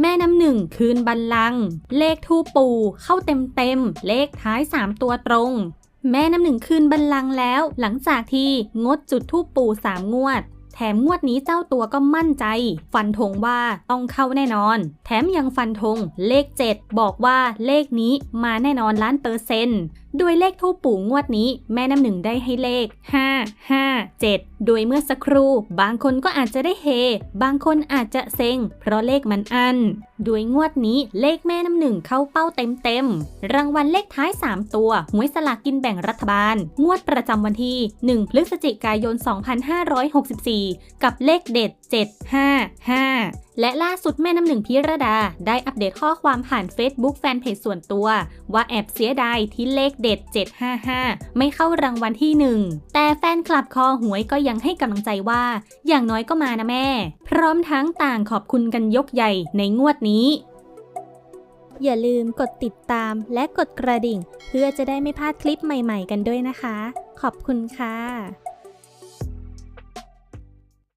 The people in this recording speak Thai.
แม่น้ำหนึ่งคืนบัลลังก์เลขทูปู เข้าเต็มเต็มเลขท้าย 3 ตัวตรง แม่น้ำหนึ่งคืนบัลลังก์แล้ว หลังจากที่งดจุดทูปปูสามงวด แถมงวดนี้เจ้าตัวก็มั่นใจ ฟันธงว่าต้องเข้าแน่นอน แถมยังฟันธงเลข 7 บอกว่าเลขนี้มาแน่นอนล้านเปอร์เซ็นต์โดยเลขทูปปู่งวดนี้แม่น้ำหนึ่งได้ให้เลข 5 5 7 โดยเมื่อสักครู่ บางคนก็อาจจะได้เฮ บางคนอาจจะเซ็ง เพราะเลขมันอัน ด้วยงวดนี้เลขแม่น้ำหนึ่งเข้าเป้าเต็มๆ รางวัลเลขท้าย 3 ตัวหวยสลากกินแบ่งรัฐบาล งวดประจำวันที่ 1 พฤศจิกายน 2564 กับเลขเด็ด 755 และล่าสุดแม่น้ำหนึ่งพิรดา ได้อัปเดตข้อความผ่าน Facebook แฟนเพจส่วนตัว ว่าแอบเสียดายที่เลขเด็ด 755 ไม่เข้ารางวัลที่ 1 แต่แฟนคลับคอหวยก็ยังให้กำลังใจว่า อย่างน้อยก็มานะแม่ พร้อมทั้งต่างขอบคุณกันยกใหญ่ในงวดนี้ อย่าลืมกดติดตามและกดกระดิ่ง เพื่อจะได้ไม่พลาดคลิปใหม่ ๆ กันด้วยนะคะ ขอบคุณค่ะ